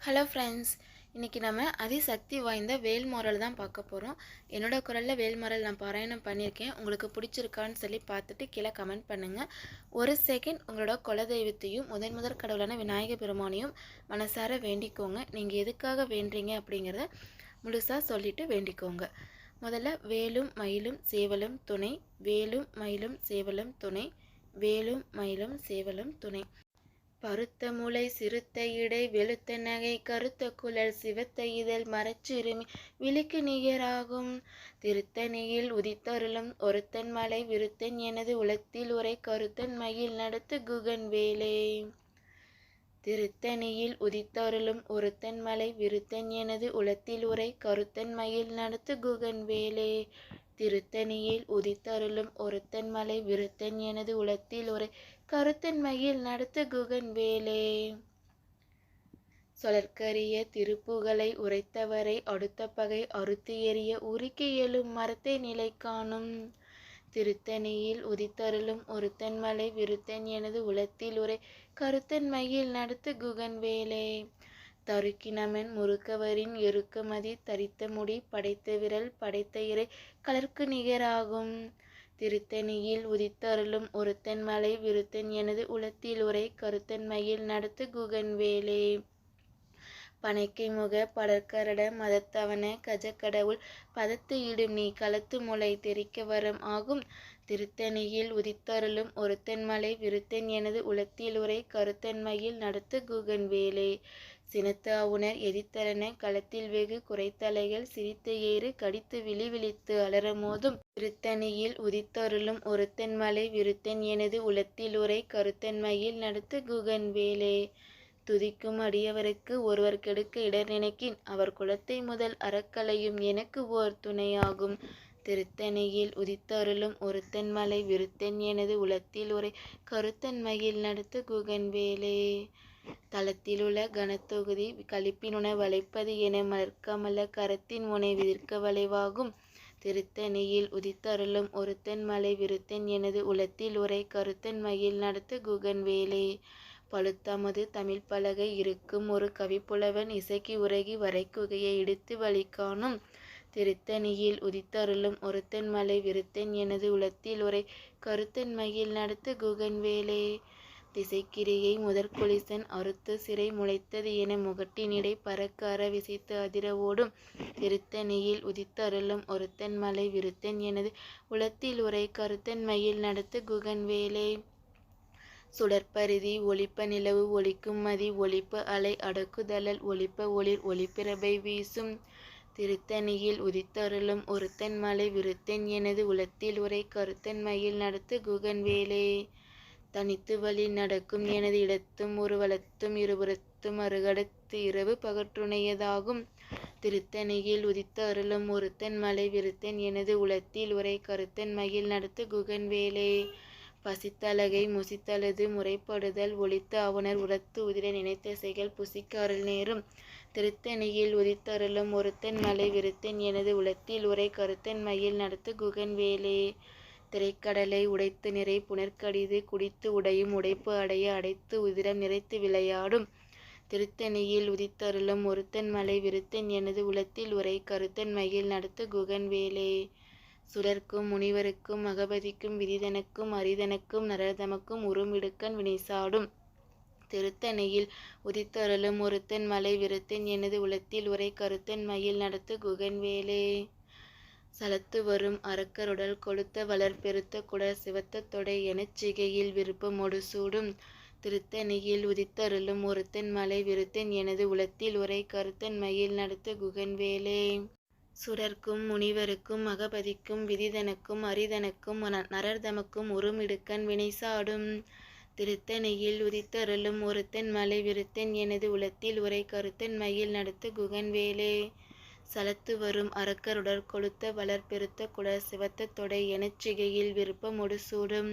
Hello friends இன்றைக்கி நம்ம அதிசக்தி வாய்ந்த வேல்மாரல் தான் பார்க்க போகிறோம் என்னோட குரலில் வேல்மாரல் நான் பாராயணம் பண்ணியிருக்கேன். உங்களுக்கு பிடிச்சிருக்கான்னு சொல்லி பார்த்துட்டு கீழே கமெண்ட் பண்ணுங்கள் ஒரு செகண்ட் உங்களோட குலதெய்வத்தையும் முதன் முதற் கடவுளான விநாயக பெருமானையும் மனசார வேண்டிக்கோங்க. நீங்கள் எதுக்காக வேண்டுறீங்க அப்படிங்கிறத முழுசாக சொல்லிட்டு வேண்டிக்கோங்க. முதல்ல வேலும் மயிலும் சேவலும் துணை. வேலும் மயிலும் சேவலும் துணை. வேலும் மயிலும் சேவலும் துணை. பருத்த முளை சிறுத்த இடை வெளுத்த நகை கருத்த குழல் சிவத்த இதழ் மரச்சிறுமி விழிக்கு நிகராகும். திருத்தணியில் உதித்தருளும் ஒருத்தன் மலை விருத்தன் எனது உலத்தில் உரை கருத்தன் மயில் நடத்து குகன் வேலே. திருத்தணியில் உதித்தருளும் ஒருத்தன் மலை விருத்தன் எனது உலத்தில் உரை கருத்தன் மயில் நடத்து குகன் வேலே. திருத்தணியில் உதித்தருளும் ஒருத்தன் மலை விருத்தன் எனது உலத்தில் உரை கருத்தின்மையில் மயில் குகன் வேலே. சொலற்கரிய திருப்புகளை உரைத்தவரை அடுத்த பகை அறுத்து எறிய உருக்கி எழும் மரத்தை நிலை காணும். திருத்தணியில் உதித்தருளும் ஒருத்தன் மலை விருத்தன் எனது உலத்தில் உரை கருத்தன்மையில் நடத்து குகன் வேலே. தருக்கினமென் முறுக்கவரின் எருக்கமதி தரித்த முடி படைத்த விரல் படைத்த இறை கலர்க்கு நிகராகும். திருத்தணியில் உதித்தருளும் ஒருத்தன் மலை விருத்தன் எனது உளத்தில் உரை கருத்தன்மையில் நடத்து குகன் வேலே பனைக்கை முக படற்கரட மதத்தவன கஜக்கடவுள் பதத்து இடும் நீ களத்து முளை தெரிக்க வரம் ஆகும். திருத்தணியில் உதித்தருளும் ஒருத்தன் மலை விருத்தன் எனது உளத்தில் உரை கருத்தன்மையில் நடத்து குகன் வேலே சினத்து அவுணர் களத்தில் வெகு குறைத்தலைகள் சிரித்து ஏறு கடித்து விழி விழித்து அலரமோதும் திருத்தணியில் உதித்தருளும் ஒருத்தன் மலை விருத்தன் எனது உளத்தில் உரை கருத்தன்மையில் நடத்து குகன் வேலே. துதிக்கும் அடியவருக்கு ஒருவர் கெடுக்க இடர் நினைக்கின். அவர் குலத்தை முதல் அறக்கலையும் எனக்கு ஓர் துணையாகும். திருத்தணியில் உதித்தருளும் ஒருத்தன் மலை விருத்தன் எனது உலத்தில் உரை கருத்தன்மையில் நடத்து குகன் வேலே. தளத்திலுள்ள கனத்தொகுதி கழிப்பினுண வளைப்பது என மலர்க்கமல கரத்தின் முனை விதிர்க்க வளைவாகும். திருத்தணியில் உதித்தருளும் ஒருத்தன் மலை விருத்தன் எனது உலத்தில் உரை கருத்தன் மயில் நடத்து குகன் வேலே. பழுத்தமது தமிழ் பலகை இருக்கும் ஒரு கவிப்புலவன் இசைக்கு உறகி வரைக்குகையை இடித்து வழி காணும் திருத்தணியில் உதித்தருளும் ஒருத்தன் மலை விருத்தன் எனது உலத்தில் உரை கருத்தன் மயில் நடத்து குகன் வேலே. திசைக்கிரியை முதற்கொலிசன் அறுத்து சிறை முளைத்தது என முகட்டினிடை பறக்க அற விசைத்து அதிர ஓடும் திருத்தணியில் உதித்தருளும் ஒருத்தன் மலை விருத்தன் எனது உளத்தில் உரை கருத்தன் மயில் நடத்து குகன் வேலை. சுடற்பரிதி ஒளிப்ப நிலவு ஒளிக்கும் மதி ஒளிப்ப அலை அடக்குதலல் ஒளிப்ப ஒளிர் ஒளிப்பிரபை வீசும் திருத்தணியில் உதித்தருளும் ஒருத்தன் மலை விருத்தன் எனது உளத்தில் உரை கருத்தன் மயில் நடத்து குகன் வேலே. தனித்து வழி நடக்கும் எனது இடத்தும் ஒரு வளத்தும் இருபுறத்தும் அருகடத்து இரவு பகற்றுணையதாகும். திருத்தணியில் உதித்த அருளும் ஒருத்தன் மலை விருத்தன் எனது உளத்தில் உரை கருத்தன் மகிழ் நடத்து குகன் வேலே. பசித்தலகை முசித்தலது முறைப்படுதல் ஒளித்த அவனர் உரத்து உதிர நினைத்த செயல் புசிக்க அருள் நேரும். திருத்தணியில் உதித்தருளும் ஒருத்தன் மலை விருத்தன் எனது உளத்தில் உரை கருத்தன் மயில் நடத்து குகன் வேலே. திரைக்கடலை உடைத்து நிறை புனர்கடிது குடித்து உடையும் உடைப்பு அடைய அடைத்து உதிரம் நிறைத்து விளையாடும். திருத்தணியில் உதித்தருளும் ஒருத்தன் மலை விருத்தன் எனது உளத்தில் உரை கருத்தன் மயில் நடத்து குகன் வேலே. சுடர்க்கும் முனிவருக்கும் மகபதிக்கும் விதிதனுக்கும் அரிதனுக்கும் நரதமக்கும் உருமிடுக்கன் வினைசாடும். திருத்தணியில் உதித்தருளும் ஒருத்தன் மலை விருத்தன் எனது உளத்தில் உரை கருத்தன் மயில் நடத்து குகன் வேலே. சலத்து வரும் அரக்கருடல் கொளுத்த வளர் பெருத்த குடர் சிவத்த தொடை எனச் சிகையில் விருப்பமொடு சூடும். திருத்தணியில் உதித்தருளும் ஒருத்தன் மலை விருத்தன் எனது உளத்தில் உரை கருத்தன் மயில் நடத்த குகன் வேலே சுடர்க்கும் முனிவருக்கும் மகபதிக்கும் விதிதனுக்கும் அரிதனுக்கும் நரர்தமக்கும் உருமிடுக்கன் வினைசாடும். திருத்தணியில் உதித்தருளும் ஒருத்தன் மலை விருத்தன் எனது உளத்தில் உரை கருத்தன் மயில் நடத்த குகன் வேலே சலத்து வரும் அரக்கருடர் கொளுத்த வளர்பெருத்த குடர் சிவத்த தொடை எனச்சிகையில் விருப்பமொடு சூடும்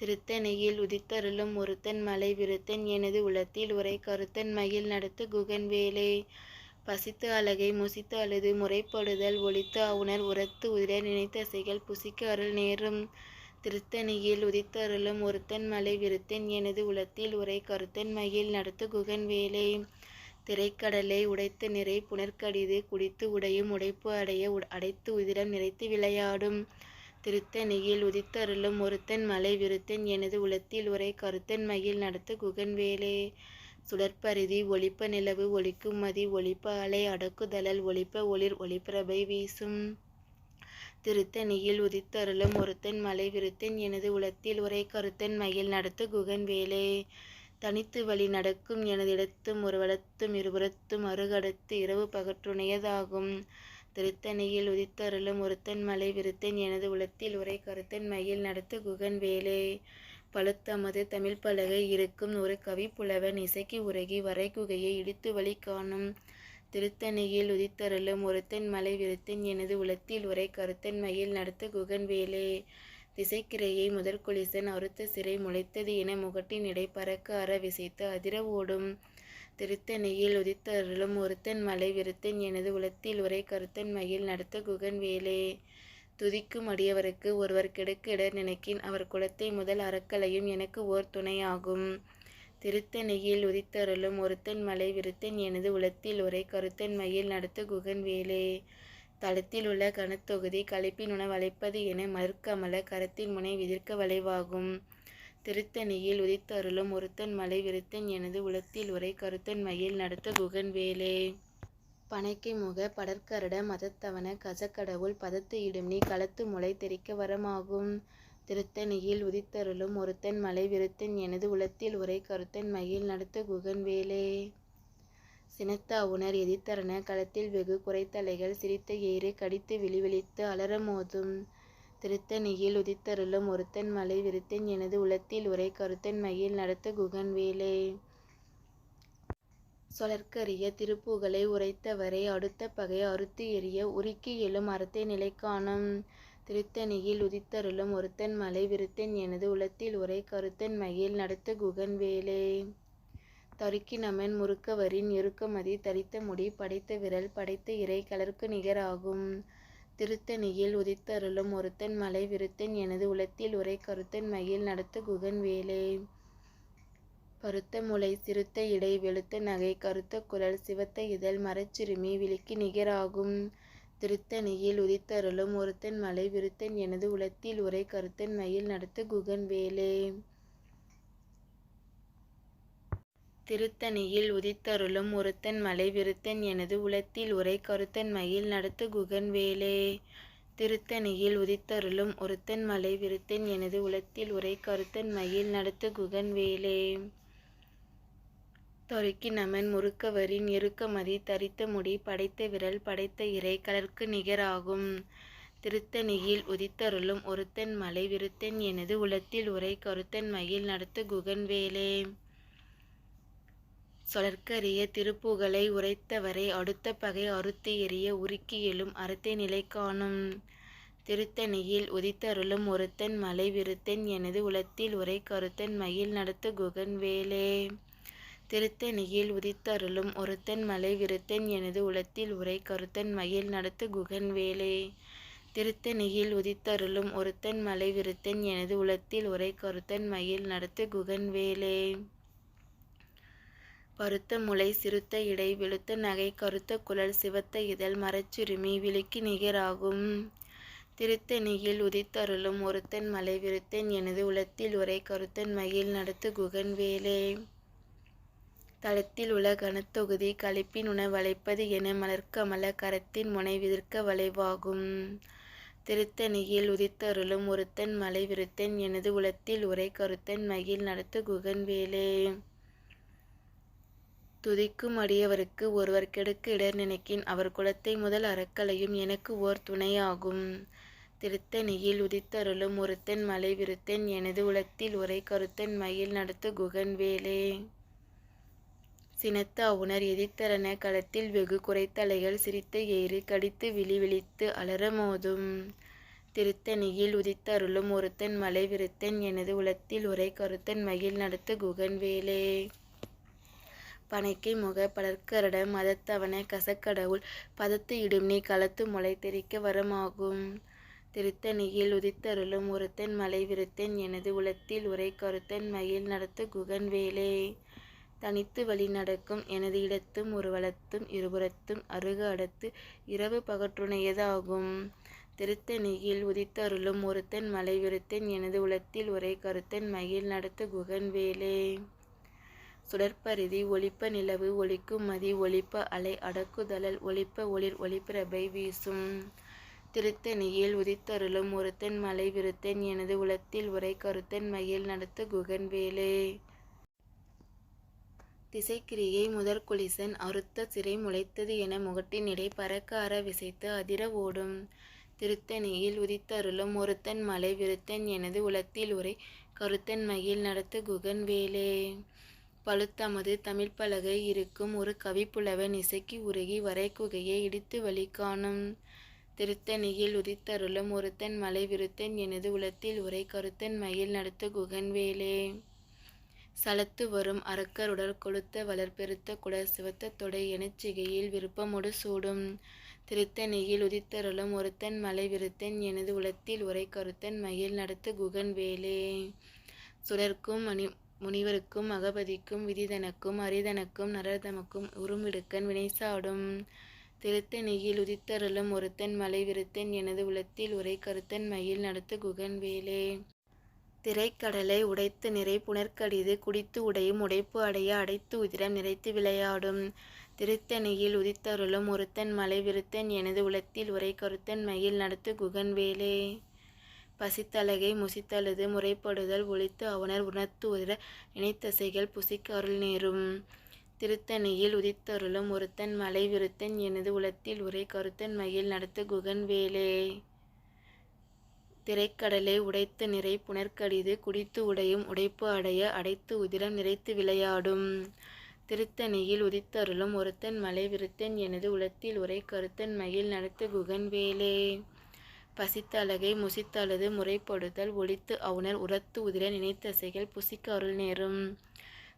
திருத்தணியில் உதித்தருளும் ஒருத்தன் மலை விருத்தன் எனது உளத்தில் உரை கருத்தன் மயில் நடத்து குகன் வேலே. பசித்து அழகை முசித்து அழுது முறைப்படுதல் ஒழித்து அவுணர் உரத்து உதிர நினைத்த செயல் புசிக்க அருள் நேரும். திருத்தணியில் உதித்தருளும் ஒருத்தன் மலை விருத்தன் எனது உளத்தில் உரை கருத்தன் மயில் நடத்து குகன் வேலே. திரைக்கடலை உடைத்து நிறை புனற்கடிது குடித்து உடையும் உடைப்பு அடைய அடைத்து உதிரம் நிறைத்து விளையாடும். திருத்தணியில் உதித்தருளும் ஒருத்தன் மலை விருத்தன் எனது உளத்தில் உரை கருத்தன் மயில் நடத்து குகன்வேலே சுடற்பரிதி ஒளிப்ப நிலவு ஒளிக்கும் மதி ஒளிப்ப அலை அடக்குதலல் ஒளிப்ப ஒளிர் ஒளிப்பிரபை வீசும். திருத்தணியில் உதித்தருளும் ஒருத்தன் மலை விருத்தன் எனது உளத்தில் உரை கருத்தன் மயில் நடத்து குகன் வேலே. தனித்து வழி நடக்கும் எனதிடத்தும் ஒருவடத்தும் இருபுறத்தும் அருகடத்து இரவு பகற்றுணையதாகும் திருத்தணியில் உதித்தருளும் ஒருத்தன் மலை விருத்தன் எனது உளத்தில் உரை கருத்தன் மயில் நடத்து குகன் வேலே. பழுத்தமது தமிழ் பலகை இருக்கும் ஒரு கவி புலவன் இசைக்கு உருகி வரை குகையை இடித்து வழி காணும். திருத்தணியில் உதித்தருளும் ஒருத்தன் மலை விருத்தன் எனது உளத்தில் உரை கருத்தன் மயில் நடத்த குகன் வேலே. திசைக்கிரையை முதற் குளிசன் அறுத்த சிறை முளைத்தது என முகட்டின் இடை பறக்க அற விசைத்து அதிர ஓடும். திருத்தணியில் உதித்தருளும் ஒருத்தன் மலை விருத்தன் எனது உளத்தில் உரை கருத்தன் மயில் நடத்த குகன் வேலே. துதிக்கும் அடியவருக்கு ஒருவர் கெடுக்க இடர் நினைக்கின் அவர் குலத்தை முதல் அறக்கலையும் எனக்கு ஓர் துணையாகும். திருத்தணியில் உதித்தருளும் ஒருத்தன் மலை விருத்தன் எனது உளத்தில் உரை கருத்தன் மயில் நடத்த குகன் வேலே. தளத்தில் உள்ள கனத்தொகுதி களைப்பின் வளைப்பது என மறுக்கமல கரத்தின் முனை விதிர்க்க வளைவாகும். திருத்தணியில் உதித்தருளும் ஒருத்தன் மலை விருத்தன் எனது உளத்தில் உரை கருத்தன் மயில் நடத்த குகன் வேலே. பனைக்கை முக படற்கரட மதத்தவன கசக்கடவுள் பதத்து இடும் நீ களத்து முளை தெரிக்க வரமாகும். திருத்தணியில் உதித்தருளும் ஒருத்தன் மலை விருத்தன் எனது உளத்தில் உரை கருத்தன் மயில் நடத்த குகன் வேலே. சினத்தா எதிர்த்தரன களத்தில் வெகு குறைத்தலைகள் சிரித்த ஏறு கடித்து விழிவிழித்து அலற மோதும் திருத்தணியில் உதித்தருளும் ஒருத்தன் மலை விருத்தன் எனது உளத்தில் உரை கருத்தன் மயில் நடத்த குகன் வேலே. சொலற்கரிய திருப்புகளை உரைத்தவரை அடுத்த பகை அறுத்து எறிய உருக்கி எழும் அறத்தை நிலை காணும் திருத்தணியில் உதித்தருளும் ஒருத்தன் மலை விருத்தன் எனது உளத்தில் உரை கருத்தன் மயில் நடத்த குகன் வேலே. தருக்கினமன் முறுக்கவரின் இறுக்கமதி தரித்த முடி படைத்த விரல் படைத்த இறை கலர்க்கு நிகராகும். திருத்தணியில் உதித்தருளும் ஒருத்தன் மலை விருத்தன் எனது உளத்தில் உரை கருத்தன் மயில் நடத்த குகன் வேலே. பருத்த முளை சிறுத்த இடை வெளுத்த நகை கருத்த குரல் சிவத்த இதழ் மரச்சிறுமி விழிக்கு நிகராகும். திருத்தணியில் உதித்தருளும் ஒருத்தன் மலை விருத்தன் எனது உளத்தில் உரை கருத்தன் மயில் நடத்த குகன் வேலே. திருத்தணியில் உதித்தருளும் ஒருத்தன் மலை விருத்தன் எனது உளத்தில் உரை கருத்தன் மயில் நடத்து குகன் வேலே. திருத்தணியில் உதித்தருளும் ஒருத்தன் மலை விருத்தன் எனது உளத்தில் உரை கருத்தன் மயில் நடத்து குகன் வேலே. தொறுக்கி நமன் முறுக்கவரின் எருக்கமதி தரித்த முடி படைத்த விரல் படைத்த இறை கலர்க்கு நிகராகும். திருத்தணியில் உதித்தருளும் ஒருத்தன் மலை விருத்தன் எனது உளத்தில் உரை கருத்தன் மயில் நடத்து குகன் வேலே. சொலர்க்கரிய திருப்புகளை உரைத்தவரை அடுத்த பகை அறுத்து எறிய உருக்கி எழும் அறத்தை நிலை காணும். திருத்தணியில் உதித்தருளும் ஒருத்தன் மலை விருத்தன் எனது உளத்தில் உரை கருத்தன் மயில் நடத்த குகன் வேலே. திருத்தணியில் உதித்தருளும் ஒருத்தன் மலை விருத்தன் எனது உளத்தில் உரை கருத்தன் மயில் நடத்து குகன் வேலே. திருத்தணியில் உதித்தருளும் ஒருத்தன் மலை விருத்தன் எனது உளத்தில் உரை கருத்தன் மயில் நடத்து குகன் வேலே. பருத்த முளை சிறுத்த இடை வெளுத்த நகை கருத்த குழல் சிவத்த இதழ் மரச்சுருமி விழுக்கி நிகராகும். திருத்தணியில் உதித்தருளும் ஒருத்தன் மலை விருத்தன் எனது உளத்தில் உரை கருத்தன் மயில் நடத்து குகன் வேலே. தளத்தில் உள்ள கனத்தொகுதி களிப்பின் உணவழைப்பது என மலர்க்கமல கரத்தின் முனை விதிர்க்க வளைவாகும். திருத்தணியில் உதித்தருளும் ஒருத்தன் மலை விருத்தன் எனது உளத்தில் உரை கருத்தன் மகிழ் நடத்து குகன் வேலே. துதிக்கும் அடியவருக்கு ஒருவர் கெடுக்க இடர் நினைக்கின் அவர் குலத்தை முதல் அறக்கலையும் எனக்கு ஓர் துணையாகும். திருத்தணியில் உதித்தருளும் ஒருத்தன் மலை விருத்தன் எனது உளத்தில் உரை கருத்தன் மயில் நடத்து குகன் வேலே. சினத்த அவுணர் எதிர்த்தரன களத்தில் வெகு குறைத்தலைகள் சிரித்த ஏறு கடித்து விழி விழித்து மோதும். திருத்தணியில் உதித்தருளும் ஒருத்தன் மலை விருத்தன் எனது உளத்தில் உரை கருத்தன் மயில் நடத்து குகன் வேலே. பனைக்கை முக படற்கரட மதத்தவன கசக்கடவுள் பதத்து இடும் நீ களத்து முளை தெரிக்க வரமாகும். திருத்தணியில் உதித்தருளும் ஒருத்தன் மலை விருத்தன் எனது உளத்தில் உரை கருத்தன் மயில் நடத்த குகன் வேலே. தனித்து வழி நடக்கும் எனது இடத்தும் ஒருவலத்தும் இருபுறத்தும் அருக அடுத்து இரவு பகற்றுணையதாகும் திருத்தணியில் உதித்தருளும் ஒருத்தன் மலை விருத்தன் எனது உளத்தில் உரை கருத்தன் மயில் நடத்து குகன் வேலே. சுடற்பரிதி ஒளிப்ப நிலவு ஒளிக்கும் மதி ஒளிப்ப அலை அடக்குதழல் ஒளிப்ப ஒளிர் ஒளிப்பிரபை வீசும். திருத்தணியில் உதித்தருளும் ஒருத்தன் மலை விருத்தன் எனது உளத்தில் உரை கருத்தன் மகிழ் நடத்து குகன் வேலே. திசைக்கிரியை முதற்குலிசன் அறுத்த சிறை முளைத்தது என முகட்டினிடை பறக்க அற விசைத்து அதிர ஓடும். திருத்தணியில் உதித்தருளும் ஒருத்தன் மலை விருத்தன் எனது உளத்தில் உரை கருத்தன் மகிழ் நடத்து குகன் வேலே. பழுத்தமது தமிழ் பலகை இருக்கும் ஒரு கவிப்புலவன் இசைக்கு உருகி வரைக்குகையை இடித்து வழி காணும் திருத்தணியில் உதித்தருளும் ஒருத்தன் மலை விருத்தன் எனது உளத்தில் உரை கருத்தன் மயில் நடத்து குகன் வேலே. சலத்து வரும் அரக்கருடல் கொளுத்த வளர்பெருத்த குட சிவத்த தொடை எனச்சிகையில் விருப்பமொடு சூடும். திருத்தணியில் உதித்தருளும் ஒருத்தன் மலை விருத்தன் எனது உளத்தில் உரை கருத்தன் மயில் நடத்து குகன் வேலே. சுடர்க்கும் மணி முனிவருக்கும் அகபதிக்கும் விதிதனக்கும் அரிதனக்கும் நரதமக்கும் உருமிடுக்கன் வினைசாடும். திருத்தணியில் உதித்தருளும் ஒருத்தன் மலை விருத்தன் எனது உளத்தில் உரை கருத்தன் மயில் நடத்து குகன் வேலே. திரைக்கடலை உடைத்து நிறை புனர்க்கடிது குடித்து உடையும் உடைப்பு அடைய அடைத்து உதிரம் நிறைத்து விளையாடும். திருத்தணியில் உதித்தருளும் ஒருத்தன் மலை விருத்தன் எனது உளத்தில் உரை கருத்தன் மயில் நடத்து குகன் வேலே. பசித்தலகை முசித்தழுது முறைப்படுதல் ஒழித்து அவனர் உணர்த்து உதிர நினைத்தசைகள் புசிக்க அருள் நேரும் திருத்தணியில் உதித்தருளும் ஒருத்தன் மலை விருத்தன் எனது உளத்தில் உரை கருத்தன் மகிழ் நடத்து குகன் வேலே. திரைக்கடலை உடைத்து நிறை புனர்கடிது குடித்து உடையும் உடைப்பு அடைய அடைத்து உதிரம் நிறைத்து விளையாடும். திருத்தணியில் உதித்தருளும் ஒருத்தன் மலை விருத்தன் எனது உளத்தில் உரை கருத்தன் மகிழ் நடத்து குகன் வேலே. பசித்தலகை முசித்தழுது முறைப்படுதல் ஒழித்து அவுணர் உரத்து உதிர நினைத்தசைகள் புசிக்க அருள் நேரும்.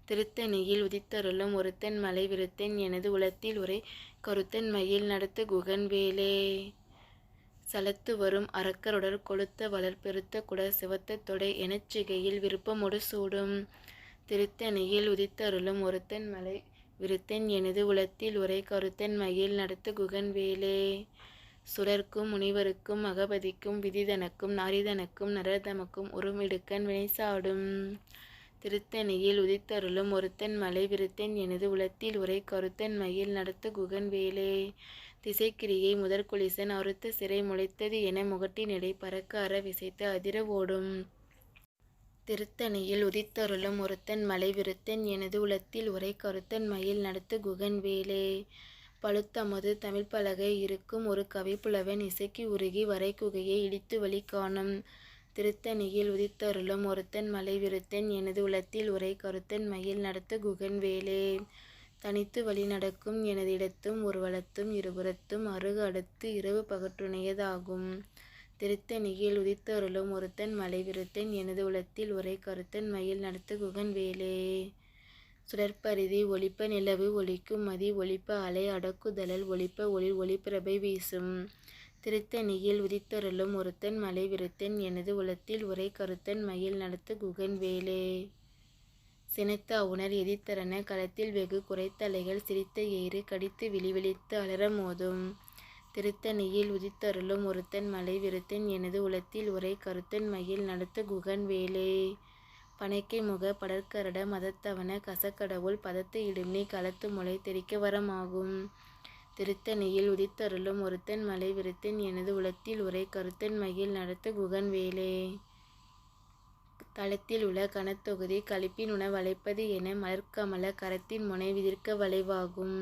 திருத்தணியில் உதித்தருளும் ஒருத்தன் மலை விருத்தன் எனது உளத்தில் உரை கருத்தன் மயில் நடத்து குகன் வேலே. சலத்து வரும் அரக்கருடர் கொளுத்த வளர்பெருத்த குட சிவத்த தொடை எனச்சிகையில் விருப்பமொடு சூடும். திருத்தணியில் உதித்தருளும் ஒருத்தன் மலை விருத்தன் எனது உளத்தில் உரை கருத்தன் மயில் நடத்து குகன் வேலே. சுடர்க்கும் முனிவருக்கும் அகபதிக்கும் விதிதனக்கும் நாரிதனுக்கும் நரதமக்கும் உருமிடுக்கன் வினைசாடும். திருத்தணியில் உதித்தருளும் ஒருத்தன் மலை விருத்தன் எனது உளத்தில் உரை கருத்தன் மயில் நடத்த குகன் வேலே. திசைக்கிரியை முதற்குலிசன் அறுத்த சிறை முளைத்தது என முகட்டினிடை பறக்க அற விசைத்து அதிர ஓடும். திருத்தணியில் உதித்தருளும் ஒருத்தன் மலை விருத்தன் எனது உளத்தில் உரை கருத்தன் மயில் நடத்து குகன் வேலே. பழுத்தமது தமிழ்ப்பலகை இருக்கும் ஒரு கவிப்புலவன் இசைக்கு உருகி வரைக்குகையை இடித்து வழி காணும் திருத்தணியில் உதித்தருளும் ஒருத்தன் மலை விருத்தன் எனது உளத்தில் உரை கருத்தன் மயில் நடத்து குகன் வேலே. தனித்து வழி நடக்கும் எனது இடத்தும் ஒரு வலத்தும் இருபுறத்தும் அருகு அடுத்து இரவு பகற்றுணையதாகும். திருத்தணியில் உதித்தருளும் ஒருத்தன் மலை விருத்தன் எனது உளத்தில் உரை கருத்தன் மயில் நடத்து குகன் வேலே. சுடற்பரிதி ஒளிப்ப நிலவு ஒளிக்கும் மதி ஒளிப்ப அலை அடக்குதழல் ஒளிப்ப ஒளி ஒளிப்பிரபை வீசும். திருத்தணியில் உதித்தருளும் ஒருத்தன் மலை விருத்தன் எனது உளத்தில் உரை கருத்தன் மயில் நடத்து குகன் வேலே. சினத்த அவுணர் எதிர்த்தரன களத்தில் வெகு குறைத்தலைகள் சிரித்த ஏறு கடித்து விழிவிழித்து அலற மோதும். திருத்தணியில் உதித்தருளும் ஒருத்தன் மலை விருத்தன் எனது உளத்தில் உரை கருத்தன் மயில் நடத்து குகன் வேலே. பனைக்கை முக படற்கரட மதத்தவன கசக்கடவுள் பதத்து இடுமி களத்து முளை தெரிக்க வரமாகும். திருத்தணியில் உதித்தருளும் ஒருத்தன் மலை விருத்தன் எனது உளத்தில் உரை கருத்தன் மகிழ் நடத்த குகன் வேலே. தளத்தில் உள்ள கனத்தொகுதி களிப்பின் உண வளைப்பது என மலர்க்கமல கரத்தின் முனை விதிர்க்க வளைவாகும்.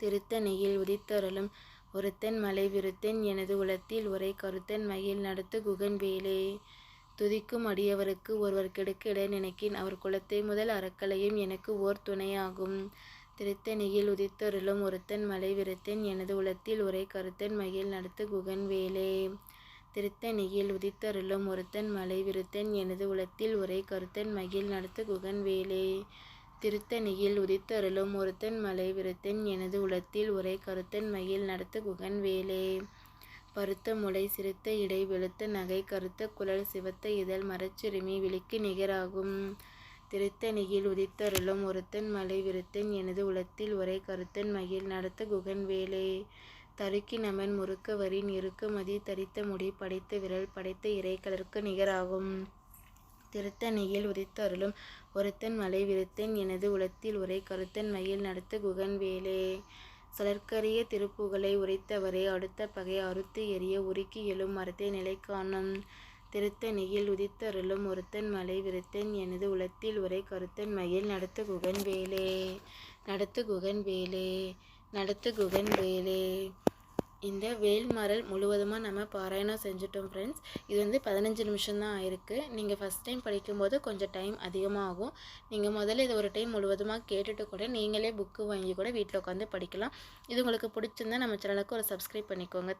திருத்தணியில் உதித்தருளும் ஒருத்தன் மலை விருத்தன் எனது உளத்தில் உரை கருத்தன் மகிழ் நடத்து குகன் வேலே. துதிக்கும் அடியவருக்கு ஒருவர் கெடுக்க இட நினைக்கின் அவர் குலத்தை முதல் அறக்கலையும் எனக்கு ஓர் துணையாகும். திருத்தணியில் உதித்தருளும் ஒருத்தன் மலை விருத்தன் எனது உளத்தில் உரை கருத்தன் மகிழ் நடத்து குகன் வேலே. திருத்தணியில் உதித்தருளும் ஒருத்தன் மலை விருத்தன் எனது உளத்தில் உரை கருத்தன் மகிழ் நடத்து குகன் வேலே. திருத்தணியில் உதித்தருளும் ஒருத்தன் மலை விருத்தன் எனது உளத்தில் உரை கருத்தன் மகிழ் நடத்து குகன் வேலே. பருத்த முளை சிறுத்த இடை வெளுத்த நகை கருத்த குழல் சிவத்த இதழ் மரச்சுரிமை விழிக்கு நிகராகும். திருத்தணியில் உதித்தருளும் ஒருத்தன் மலை விருத்தன் எனது உளத்தில் உரை கருத்தன் மகிழ். நடத்த குகன் வேலே. தருக்கி நமன் முறுக்க வரின் இருக்க மதி தரித்த முடி படைத்த விரல் படைத்த இறைக்கலருக்கு நிகராகும். திருத்தணியில் உதித்தருளும் ஒருத்தன் மலை விருத்தன் எனது உளத்தில் உரை கருத்தன் மகிழ். நடத்த குகன் வேலே. சலர்க்கரிய திருப்புகழை உரைத்தவரை அடுத்த பகை அறுத்து எரிய உருக்கி எழும் மரத்தை நிலை காணும் திருத்தணியில் உதித்தருளும் ஒருத்தன் மலை விருத்தன் எனது உளத்தில் உரை கருத்தன் மயில் நடத்து குகன் வேலே நடத்து குகன் வேலே நடத்து குகன் வேலே. இந்த வேல்மரல் முழுவதுமாக நம்ம பாராயணம் செஞ்சுட்டோம் ஃப்ரெண்ட்ஸ் இது வந்து பதினஞ்சு நிமிஷம் தான் ஆயிருக்கு. நீங்கள் ஃபஸ்ட் டைம் படிக்கும்போது கொஞ்சம் டைம் அதிகமாகும். நீங்கள் முதல்ல இதை ஒரு டைம் முழுவதுமாக கேட்டுட்டு கூட நீங்களே புக்கு வாங்கி கூட வீட்டில் உட்காந்து படிக்கலாம். இது உங்களுக்கு பிடிச்சிருந்தா நம்ம சேனலுக்கு ஒரு சப்ஸ்கிரைப் பண்ணிக்கோங்க.